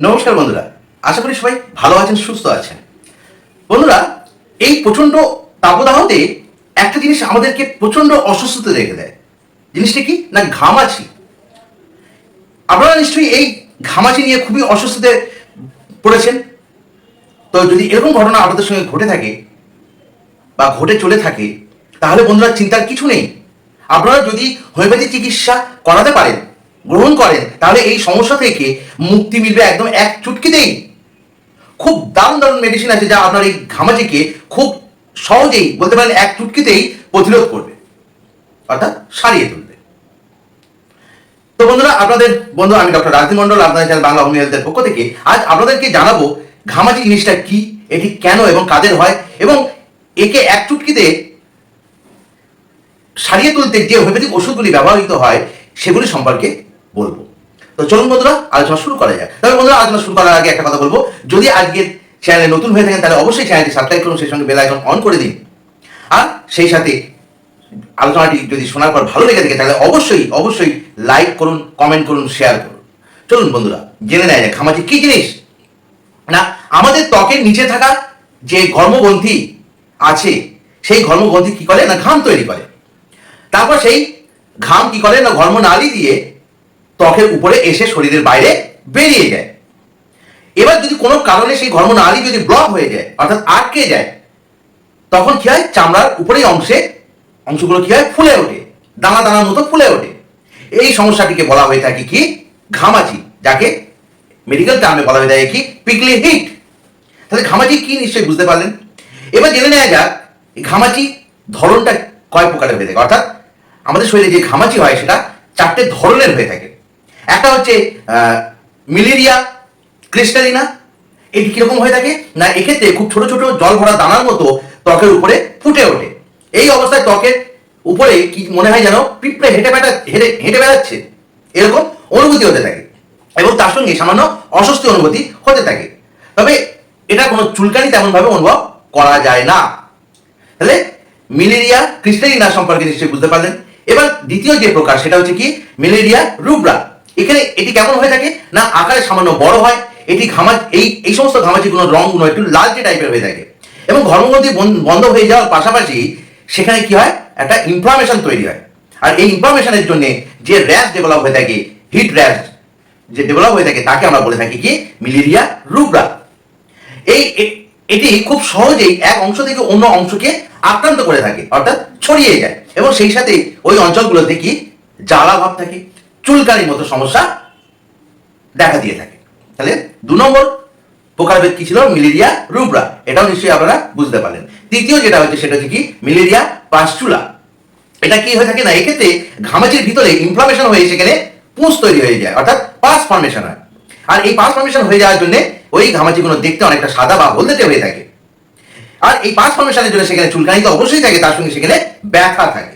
নমস্কার বন্ধুরা, আশা করি সবাই ভালো আছেন, সুস্থ আছেন। বন্ধুরা, এই প্রচণ্ড তাপদাহতে একটা জিনিস আমাদেরকে প্রচণ্ড অসুস্থতে রেখে দেয়। জিনিসটা কি? না, ঘামাচি। আপনারা নিশ্চয়ই এই ঘামাচি নিয়ে খুবই অসুস্থতে পড়েছেন। তো যদি এরকম ঘটনা আপনাদের সঙ্গে ঘটে থাকে বা ঘটে চলে থাকে, তাহলে বন্ধুরা চিন্তার কিছু নেই। আপনারা যদি হোমিওপ্যাথি চিকিৎসা করাতে পারেন গ্রহণ করেন, তাহলে এই সমস্যা থেকে মুক্তি মিলবে একদম এক চুটকিতেই। খুব দারুণ দারুণ মেডিসিন আছে যা আপনার এই ঘামাচিকে খুব সহজেই বলতে পারেন এক চুটকিতেই প্রতিরোধ করবে, অর্থাৎ সারিয়ে তুলবে। তো বন্ধুরা, আপনাদের, বন্ধু, আমি ডক্টর রাজদীপ মন্ডল আপনাদের চ্যানেল বাংলা হোমিও হেলথের পক্ষ থেকে আজ আপনাদেরকে জানাব ঘামাচি জিনিসটা কি, এটি কেন এবং কাদের হয়, এবং একে এক চুটকিতে সারিয়ে তুলতে যে হোমিওপ্যাথিক ওষুধগুলি ব্যবহৃত হয়, সেগুলি সম্পর্কে বলব। তো চলুন বন্ধুরা, আলোচনা শুরু করা যায় তবে বন্ধুরা, আলোচনা শুরু করার আগে একটা কথা বলব। যদি আজকের চ্যানেলে নতুন হয়ে থাকেন, তাহলে অবশ্যই চ্যানেলটি সাবস্ক্রাইব করুন, সেই সঙ্গে বেল আইকন অন করে দিন। আর সেই সাথে আলোচনাটি যদি শোনার পর ভালো লেগে থাকে, তাহলে অবশ্যই অবশ্যই লাইক করুন কমেন্ট করুন শেয়ার করুন। চলুন বন্ধুরা, জেনে নেয় যায় ঘামাচি কি জিনিস? না, আমাদের ত্বকের নিচে থাকা যে ঘর্মগ্রন্থি আছে, সেই ঘর্মগ্রন্থি কি করে? না, ঘাম তৈরি করে। তারপর সেই ঘাম কি করে? না, ঘর্মনালী দিয়ে ত্বকের উপরে এসে শরীরের বাইরে বেরিয়ে যায়। এবার যদি কোনো কারণে সেই ঘর্ম ঘর্মনালী যদি ব্লক হয়ে যায়, অর্থাৎ আটকে যায়, তখন কি হয়? চামড়ার উপরেই অংশে, অংশগুলো কি হয়? ফুলে ওঠে। দানা দানার মতো ফুলে ওঠে। এই সমস্যাটিকে বলা হয়ে থাকে কি? ঘামাচি, যাকে মেডিকেল টার্মে বলা হয়ে থাকে কি? পিকলি হিট তাহলে ঘামাচি কি নিশ্চয়ই বুঝতে পারলেন? এবার জেনে নেওয়া যাক ঘামাচি ধরনটা কয় প্রকারের হয়ে থাকে? অর্থাৎ আমাদের শরীরে যে ঘামাচি হয়, সেটা চারটে ধরনের হয়ে থাকে। একটা হচ্ছে মিলেরিয়া, ক্রিস্টালিনা, এটি কীরকম হয়ে থাকে? না, এক্ষেত্রে খুব ছোট ছোট জল ভরা দানার মতো ত্বকের উপরে ফুটে ওঠে। এই অবস্থায় ত্বকের উপরে কি মনে হয় যেন পিঁপড়ে হেঁটে বেড়া, হেঁটে হেঁটে বেড়াচ্ছে। এরকম অনুভূতি হতে থাকে এবং তার সঙ্গে সামান্য অস্বস্তি অনুভূতি হতে থাকে। তবে এটা কোনো চুলকানি তেমনভাবে অনুভব করা যায় না। তাহলে মিলেরিয়া, ক্রিস্টালিনা সম্পর্কে নিশ্চয়ই বুঝতে পারলেন। এবার দ্বিতীয় যে প্রকার, সেটা হচ্ছে কি? মিলেরিয়া রুব্রা। এখানে এটি কেমন হয়ে থাকে? না, আকারে সামান্য বড় হয়, এটি ঘামা এই এই সমস্ত ঘামাচিগুলোর রঙগুলো একটু লালচে টাইপের হয়ে থাকে। এবং ঘর্মগ্রন্থি বন্ধ হয়ে যাওয়ার পাশাপাশি সেখানে কি হয়? একটা ইনফ্লামেশন তৈরি হয়। আর এই ইনফ্লামেশনের জন্য যে র্যাশ ডেভেলপ হয়ে থাকে হিট র্যাশ যে ডেভেলপ হয়ে থাকে, তাকে আমরা বলে থাকি কি? মিলেরিয়া রুবরা এই এটি খুব সহজেই এক অংশ থেকে অন্য অংশকে আক্রান্ত করে থাকে, অর্থাৎ ছড়িয়ে যায়। এবং সেই সাথে ওই অঞ্চলগুলোতে কি? জ্বালা ভাব থাকে। চুলকানির মতো সমস্যা দেখা দিয়ে থাকে। তাহলে দু নম্বর প্রকারভেদ কি ছিল? মিলেরিয়া, রুবরা। এটাও নিশ্চয়ই আপনারা বুঝতে পারলেন। তৃতীয় যেটা হচ্ছে সেটা হচ্ছে কি? মিলেরিয়া পাস্টুলা। এটা কি হয়ে থাকে না? এক্ষেত্রে ঘামাচির ভিতরে ইনফ্লামেশন হয়ে সেখানে পুঁজ তৈরি হয়ে যায়, অর্থাৎ পাস ফর্মেশন হয়। আর এই পাস ফর্মেশন হয়ে যাওয়ার জন্য ওই ঘামাচিগুলো দেখতে অনেকটা সাদা বা হলদেটে হয়ে থাকে। আর এই পাস ফর্মেশনের জন্য সেখানে চুলকানি তো অবশ্যই থাকে, তার সঙ্গে সেখানে ব্যথা থাকে।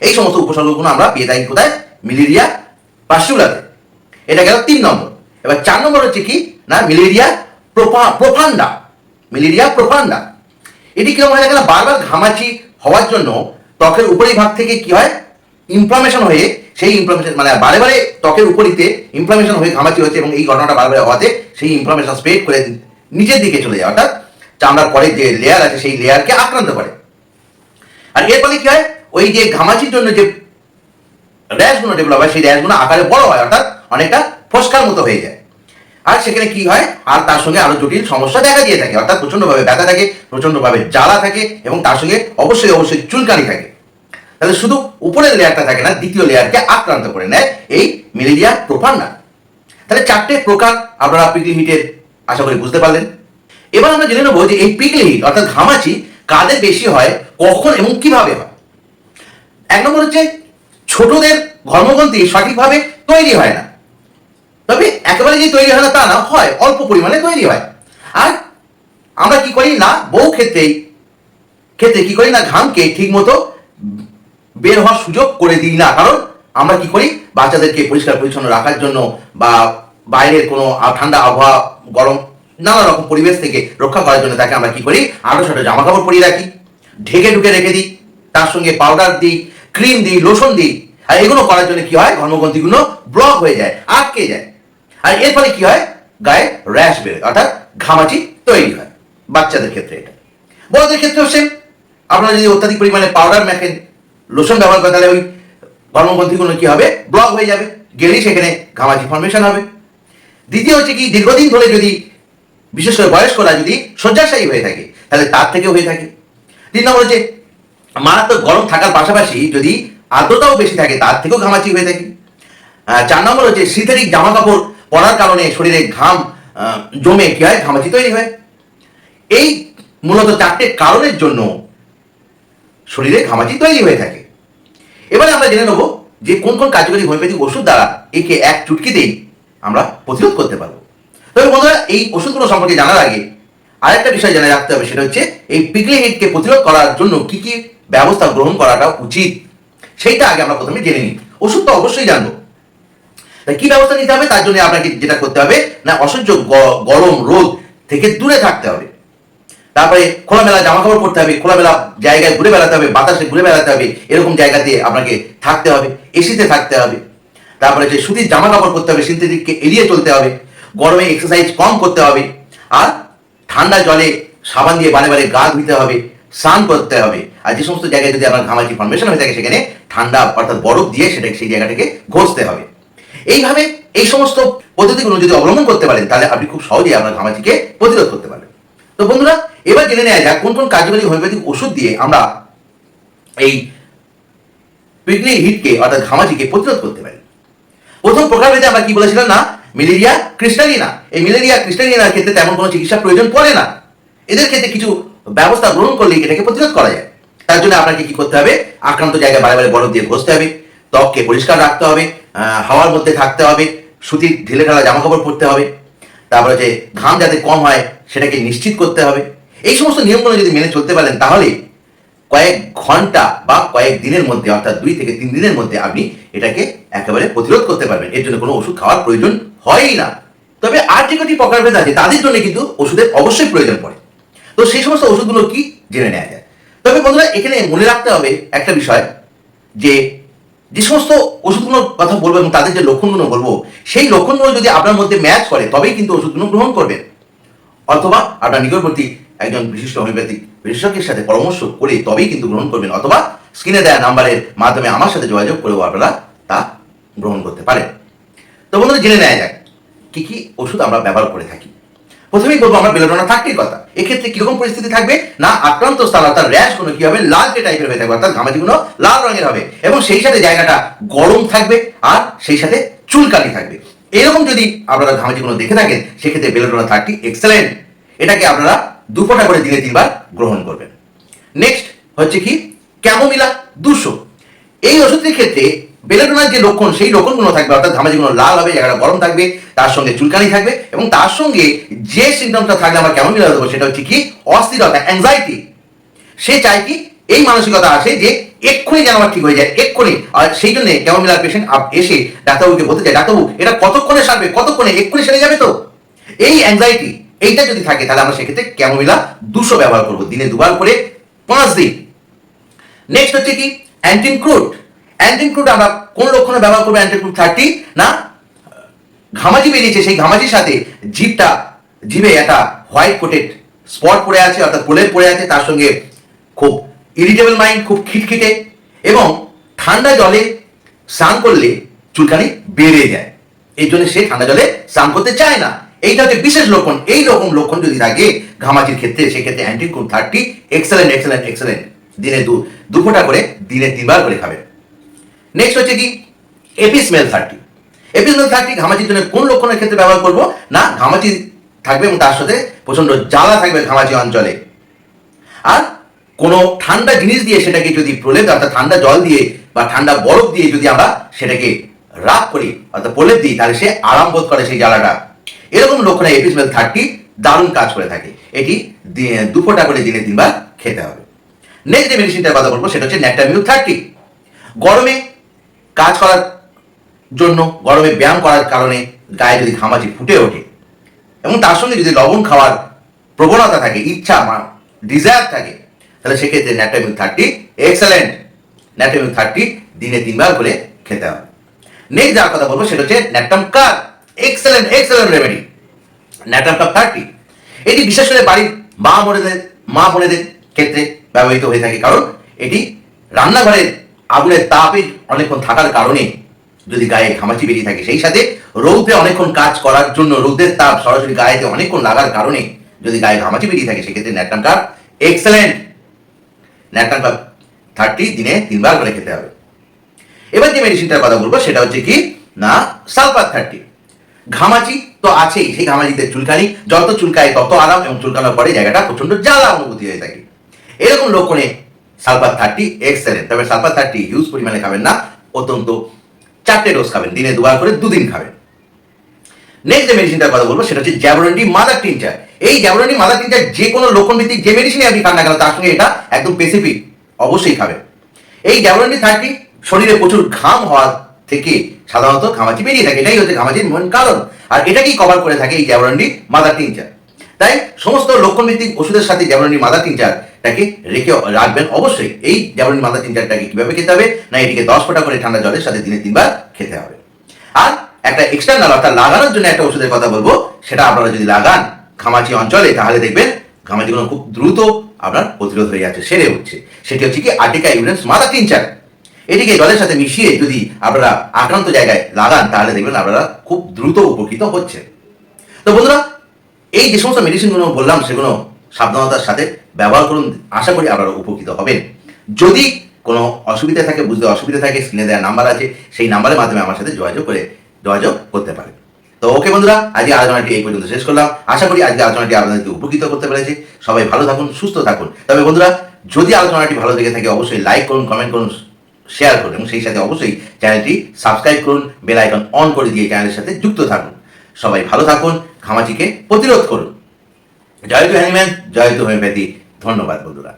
এই সমস্ত উপসর্গগুলো আমরা পেয়ে থাকি কোথায়? মিলেরিয়া পাস্টুলাতে এটা গেল তিন নম্বর। এবার চার নম্বর হচ্ছে কি? না, মিলেরিয়া প্রোপা প্রোফান্ডা মিলেরিয়া প্রোফান্ডা এটি কীরকম হয় না বারবার ঘামাচি হওয়ার জন্য ত্বকের উপরি ভাগ থেকে কি হয়? ইনফ্লামেশন হয়ে, সেই ইনফ্লামেশন মানে বারে বারে ত্বকের উপরিতে ইনফ্লামেশন হয়ে ঘামাচি হচ্ছে এবং এই ঘটনাটা বারবার হওয়াতে সেই ইনফ্লামেশন স্প্রেড করে নিচের দিকে চলে যায়। অর্থাৎ চামড়ার পরে যে লেয়ার আছে, সেই লেয়ারকে আক্রান্ত করে। আর এর ফলে কি হয়? ওই যে ঘামাচির জন্য যে র্যাশগুলো ডেভেলপ হয়, সেই র্যাশগুলো আকারে বড় হয়, অর্থাৎ অনেকটা ফসকার মতো হয়ে যায়। আর সেখানে কি হয়? আর তার সঙ্গে আরও জটিল সমস্যা দেখা দিয়ে থাকে, অর্থাৎ প্রচন্ডভাবে ব্যথা থাকে প্রচন্ডভাবে জ্বালা থাকে, এবং তার সঙ্গে অবশ্যই অবশ্যই চুলকানি থাকে। তাহলে শুধু উপরের লেয়ারটা থাকে না, দ্বিতীয় লেয়ারকে আক্রান্ত করে নেয় এই ম্যালেরিয়া না তাহলে চারটে প্রকার আপনারা পিকলি হিটের আশা করি বুঝতে পারলেন। এবার আমরা জেনে নেব যে এই পিকলি হিট অর্থাৎ ঘামাচি, কাদের বেশি হয়, কখন এবং কীভাবে হয়? এক নম্বর হচ্ছে ছোটদের ঘর্মগ্রন্থি সঠিকভাবে তৈরি হয় না। তবে একেবারে যে তৈরি হয় না, তা না, হয়, অল্প পরিমাণে তৈরি হয়। আর আমরা কি করি না, বহু ক্ষেত্রেই, ক্ষেত্রে কি করি না, ঘামকে ঠিক মতো বের হওয়ার সুযোগ করে দিই না। কারণ আমরা কি করি, বাচ্চাদেরকে পরিষ্কার পরিচ্ছন্ন রাখার জন্য বা বাইরের কোনো ঠান্ডা আবহাওয়া, গরম, নানা রকম পরিবেশ থেকে রক্ষা করার জন্য তাকে আমরা কি করি আরও ছোট জামা কাপড় পরিয়ে রাখি। ঢেকে ঢুকে রেখে দিই, তার সঙ্গে পাউডার দিই ক্রিম দিই লোশন দিই। আর এগুলো করার জন্য কি হয়? ঘর্মগ্রন্থিগুলো ব্লক হয়ে যায়, আটকে যায়। আর এর ফলে কি হয়? গায়ে র্যাশ বেরোয়, অর্থাৎ ঘামাচি তৈরি হয় বাচ্চাদের ক্ষেত্রে এটা। বড়দের ক্ষেত্রেও সেম আপনারা যদি অত্যাধিক পরিমাণে পাউডার মেখেন লোশন ব্যবহার করেন, তাহলে ওই কর্মগ্রন্থিগুলো কি হবে? ব্লক হয়ে যাবে। গেলেই সেখানে ঘামাচি ফর্মেশন হবে। দ্বিতীয় হচ্ছে কি, দীর্ঘদিন ধরে যদি বিশেষ করে বয়স্করা যদি শয্যাশায়ী হয়ে থাকে, তাহলে তার থেকেও হয়ে থাকে। তিন নম্বর হচ্ছে মারাত্মক গরম থাকার পাশাপাশি যদি আর্দ্রতাও বেশি থাকে, তার থেকেও ঘামাচি হয়ে থাকে। চার নম্বর হচ্ছে সিনথেটিক জামা কাপড় পরার কারণে শরীরে ঘাম জমে কি হয় ঘামাচি তৈরি হয়। এই মূলত চারটে কারণের জন্য শরীরে ঘামাচি তৈরি হয়ে থাকে। এবারে আমরা জেনে নেব যে কোন কোন কার্যকরী হোমিওপ্যাথিক ওষুধ দ্বারা একে এক চুটকিতেই আমরা প্রতিরোধ করতে পারব। তবে বন্ধুরা, এই ওষুধগুলো সম্পর্কে জানার আগে আরেকটা বিষয় জানা রাখতে হবে, সেটা হচ্ছে এই পিকলি হিটকে প্রতিরোধ করার জন্য কি কি ব্যবস্থা গ্রহণ করাটা উচিত। সেইটা আগে আমরা প্রথমে জেনে নিই। ওষুধ তো অবশ্যই জানব। কি ব্যবস্থা নিতে হবে? তার জন্য আপনাকে যেটা করতে হবে, না, অসহ্য গরম রোদ থেকে দূরে থাকতে হবে। তারপরে খোলামেলা জামা কাপড় পরতে হবে, খোলামেলা জায়গায় ঘুরে বেড়াতে হবে, বাতাসে ঘুরে বেড়াতে হবে, এরকম জায়গাতে আপনাকে থাকতে হবে, এসিতে থাকতে হবে। তারপরে যে সুতির জামা কাপড় করতে হবে সিনথেটিককে এড়িয়ে চলতে হবে, গরমে এক্সারসাইজ কম করতে হবে, আর ঠান্ডা জলে সাবান দিয়ে বারে বারে গা ধুতে হবে স্নান করতে হবে। আর যে সমস্ত জায়গায় যদি আপনার ঘামাচি ফর্মেশন হয়ে থাকে সেখানে ঠান্ডা অর্থাৎ বরফ দিয়ে সেটাকে সেই জায়গাটাকে ঘষতে হবে। এইভাবে এই সমস্ত পদ্ধতিগুলো যদি অবলম্বন করতে পারেন, তাহলে আপনি খুব সহজেই আপনার ঘামাচিকে প্রতিরোধ করতে পারেন তো বন্ধুরা, এবার জেনে নেওয়া যাক কোন কোন কার্যকরী হোমিওপ্যাথিক ওষুধ দিয়ে আমরা এই পিকনি হিটকে অর্থাৎ ঘামাচিকে প্রতিরোধ করতে পারি। প্রথম প্রকারভেদে আমরা কি বলেছিলাম না? ম্যালেরিয়া ক্রিস্টালিনা এই ম্যালেরিয়া ক্রিস্টালিনার ক্ষেত্রে তেমন কোনো চিকিৎসা প্রয়োজন পড়ে না। এদের ক্ষেত্রে কিছু ব্যবস্থা গ্রহণ করলে এটাকে প্রতিরোধ করা যায়। তার জন্য আপনাকে কি করতে হবে? আক্রান্ত জায়গায় বারে বারে বরফ দিয়ে ঘষতে হবে, ত্বককে পরিষ্কার রাখতে হবে হাওয়ার মধ্যে থাকতে হবে, সুতির ঢিলে ঢালা জামা কাপড় পরতে হবে, তারপরে যে ঘাম যাতে কম হয় সেটাকে নিশ্চিত করতে হবে। এই সমস্ত নিয়মগুলো যদি মেনে চলতে পারেন, তাহলে কয়েক ঘণ্টা বা কয়েক দিনের মধ্যে, অর্থাৎ দুই থেকে তিন দিনের মধ্যে আপনি এটাকে একেবারে প্রতিরোধ করতে পারবেন। এর জন্য কোনো ওষুধ খাওয়ার প্রয়োজন হয়ই না। তবে আর যে কটি প্রকারভেদ আছে, তাদের জন্য কিন্তু ওষুধের অবশ্যই প্রয়োজন পড়ে। তো সেই সমস্ত ওষুধগুলো কি জেনে নেওয়া যায়? তবে বন্ধুরা, এখানে মনে রাখতে হবে একটা বিষয়, যে যে সমস্ত ওষুধগুলোর কথা বলব এবং তাদের যে লক্ষণগুলো বলব, সেই লক্ষণগুলো যদি আপনার মধ্যে ম্যাচ করে, তবেই কিন্তু ওষুধগুলো গ্রহণ করবেন। অথবা আপনার নিকটবর্তী একজন বিশিষ্ট হোমিওপ্যাথিক বিশেষজ্ঞের সাথে পরামর্শ করে তবেই কিন্তু গ্রহণ করবেন, অথবা স্ক্রিনে দেওয়া নাম্বারের মাধ্যমে আমার সাথে যোগাযোগ করেও আপনারা তা গ্রহণ করতে পারেন। তো বন্ধুরা, জেনে নেওয়া যাক, কি কি ওষুধ আমরা ব্যবহার করে থাকি। প্রথমেই বলব, আমরা বেলোডোনা থাকতেই কথা। এক্ষেত্রে কীরকম পরিস্থিতি থাকবে? না, আক্রান্ত স্থান, অর্থাৎ র্যাশগুলো কি হবে? লালচে টাইপের হয়ে থাকবে, অর্থাৎ ঘামাচিগুলো লাল রঙের হবে। এবং সেই সাথে জায়গাটা গরম থাকবে, আর সেই সাথে চুলকানি থাকবে। এরকম যদি আপনারা ঘামাচিগুলো দেখে থাকেন, সেক্ষেত্রে বেলোডোনা থাকটি এক্সেলেন্ট এটাকে আপনারা দুপোটা করে দিনে তিনবার গ্রহণ করবেন। নেক্সট হচ্ছে কি? ক্যামোমিলা দুশো। এই ওষুধটির ক্ষেত্রে বেলেডোনার যে লক্ষণ, সেই লক্ষণগুলো থাকবে, অর্থাৎ ঘামাচিগুলো লাল হবে, জায়গাটা গরম থাকবে, তার সঙ্গে চুলকানি থাকবে এবং তার সঙ্গে যে সিমটমটা থাকলে আমরা কেমন মিলা দেবো সেটা হচ্ছে কি? অস্থিরতা অ্যাংজাইটি সে চায় কি? এই মানসিকতা আসে যে এক্ষুনি যেন আমার ঠিক হয়ে যায়, এক্ষুনি। আর সেই জন্য কেমন মিলার পেশেন্ট এসে ডাক্তারবাবুকে বলতে চায়, ডাক্তারবাবু, এটা কতক্ষণে সারবে? কতক্ষণে? এক্ষুনি সেরে যাবে তো? এই অ্যাংজাইটি এইটা যদি থাকে, তাহলে আমরা সেক্ষেত্রে ক্যামোমিলা দুশো ব্যবহার করব, দিনে দুবার করে, পাঁচ দিন। নেক্সট হচ্ছে কি? অ্যান্টিন ক্রুড অ্যান্টিন ক্রুড আমরা কোন লক্ষণে ব্যবহার করব অ্যান্টিন ক্রুড থার্টি না ঘামাজি বেরিয়েছে, সেই ঘামাজির সাথে জিভটা জিভে একটা হোয়াইট কোটেড স্পট পড়ে আছে, অর্থাৎ প্রলেপ পড়ে আছে, তার সঙ্গে খুব ইরিটেবল মাইন্ড খুব খিটখিটে, এবং ঠান্ডা জলে স্নান করলে চুলকানি বেড়ে যায়। এই জন্য সে ঠান্ডা জলে স্নান করতে চায় না। এইটা হচ্ছে বিশেষ লক্ষণ। এই রকম লক্ষণ যদি থাকে, ঘামাচির ক্ষেত্রে, সেক্ষেত্রে অ্যান্টিকুল থার্টি এক্সেলেন্ট এক্সেলেন্ট এক্সেলেন্ট দিনে দু দু করে, দিনে তিনবার করে খাবেন। নেক্সট হচ্ছে কি? এপিসমেল থার্টি এপিসমেল থার্টি ঘামাচির জন্য কোন লক্ষণের ক্ষেত্রে ব্যবহার করব? না, ঘামাচি থাকবে এবং তার সাথে প্রচণ্ড জ্বালা থাকবে ঘামাচি অঞ্চলে। আর কোনো ঠান্ডা জিনিস দিয়ে সেটাকে যদি প্রলেপ অর্থাৎ ঠান্ডা জল দিয়ে বা ঠান্ডা বরফ দিয়ে যদি আমরা সেটাকে রাগ করি, অর্থাৎ প্রলেপ দিই, তাহলে সে আরাম বোধ করে সেই জ্বালাটা। এরকম লক্ষণে এপিসমেল থার্টি দারুণ কাজ করে থাকে। এটি দি- দু ফোঁটা করে দিনে তিনবার খেতে হবে। নেক্সট যে মেডিসিনটার কথা বলব, সেটা হচ্ছে ন্যাকটামিউ থার্টি গরমে কাজ করার জন্য, গরমে ব্যায়াম করার কারণে গায়ে যদি ঘামাচি ফুটে ওঠে। এবং তার সঙ্গে যদি লবণ খাওয়ার প্রবণতা থাকে, ইচ্ছা ডিজায়ার থাকে, তাহলে সেক্ষেত্রে ন্যাটামিল থার্টি এক্সেলেন্ট ন্যাটামিল থার্টি দিনে তিনবার করে খেতে হবে। নেক্সট যার কথা বলব, সেটা হচ্ছে ন্যাটাম কার এক্সেলেন্ট এক্সেলেন্ট রেমেডি ন্যাটাম কাপ থার্টি এটি বিশেষ করে বাড়ির মা বোনেদের মা বোনেদের ক্ষেত্রে ব্যবহৃত হয়ে থাকে, কারণ এটি রান্নাঘরের আগুনের তাপে অনেকক্ষণ থাকার কারণে যদি গায়ে ঘামাচি বেরিয়ে থাকে, সেই সাথে রৌদ্রে অনেকক্ষণ কাজ করার জন্য রৌদ্রের তাপ সরাসরি গায়েতে অনেকক্ষণ লাগার কারণে যদি গায়ে ঘামাচি বেরিয়ে থাকে, সেক্ষেত্রে ন্যাটাম কাপ এক্সেলেন্ট ন্যাটাম কাপ থার্টি দিনে তিনবার করে খেতে হবে। এবার যে মেডিসিনটার কথা বলব, সেটা হচ্ছে কি? না সালফার থার্টি ঘামাচি তো আছেই, সেই ঘামাচিতে চুলকানি, যত চুলকায় তত আরাম এবং চুলকানোর পরে জায়গাটা প্রচণ্ড জ্বালা অনুভূতি হয়ে থাকে। এরকম লক্ষণে সালফার থার্টি এক্সেলেন্ট তবে সালফার থার্টি হিউজ পরিমাণে খাবেন না, অত্যন্ত চারটে ডোজ খাবেন, দিনে দুবার করে দুদিন খাবেন। নেক্সট যে মেডিসিনটার কথা বলব, সেটা হচ্ছে জ্যাবরন্ডি মাদার টিনচার এই জ্যাবরন্ডি মাদার টিনচার যে কোনো লক্ষণ ভিত্তিক যে মেডিসিনই আপনি খান না কেন, তার সঙ্গে এটা একদম স্পেসিফিক অবশ্যই খাবেন। এই জ্যাবরন্ডি থার্টি শরীরে প্রচুর ঘাম হওয়ার থেকে সাধারণত ঘামাচি বেরিয়ে থাকে। এটাই হচ্ছে ঘামাচির মূল কারণ। আর এটাকেই কভার করে থাকে এই জ্যাবরন্ডি মাদার টিনচার তাই সমস্ত লক্ষণ ভিত্তিক ওষুধের সাথে জ্যাবরন্ডি মাদার টিনচারটাকে রেখে রাখবেন অবশ্যই। এই জ্যাবরন্ডি মাদার টিনচারটাকে কীভাবে খেতে হবে, না এটিকে দশ ফোঁটা করে ঠান্ডা জলের সাথে দিনে তিনবার খেতে হবে। আর একটা এক্সটার্নাল অর্থাৎ লাগানোর জন্য একটা ওষুধের কথা বলব, সেটা আপনারা যদি লাগান ঘামাচি অঞ্চলে, তাহলে দেখবেন ঘামাচিগুলো খুব দ্রুত আপনার প্রতিরোধ হয়ে যাচ্ছে, সেরে উঠছে। সেটি হচ্ছে কি আর্টিকা ইউরেন্স মাদার টিনচার এটিকে জলের সাথে মিশিয়ে যদি আপনারা আক্রান্ত জায়গায় লাগান, তাহলে দেখবেন আপনারা খুব দ্রুত উপকৃত হচ্ছে তো বন্ধুরা, এই যে সমস্ত মেডিসিনগুলো বললাম, সেগুলো সাবধানতার সাথে ব্যবহার করুন, আশা করি আপনারা উপকৃত হবেন। যদি কোনো অসুবিধা থাকে, বুঝতে অসুবিধা থাকে স্ক্রিনে দেওয়া নাম্বার আছে, সেই নাম্বারের মাধ্যমে আমার সাথে যোগাযোগ করে, যোগাযোগ করতে পারেন। তো ওকে বন্ধুরা আজকে আলোচনাটি এই পর্যন্ত শেষ করলাম। আশা করি আজকে আলোচনাটি আপনাদেরকে উপকৃত করতে পেরেছে। সবাই ভালো থাকুন, সুস্থ থাকুন। তবে বন্ধুরা, যদি আলোচনাটি ভালো লেগে থাকে, অবশ্যই লাইক করুন কমেন্ট করুন শেয়ার করুন এবং সেই সাথে অবশ্যই চ্যানেলটি সাবস্ক্রাইব করুন বেল আইকন অন করে দিয়ে চ্যানেলের সাথে যুক্ত থাকুন। সবাই ভালো থাকুন, ঘামাচিকে প্রতিরোধ করুন। জয় to Hahnemann Joy to homeopathy ধন্যবাদ বন্ধুরা।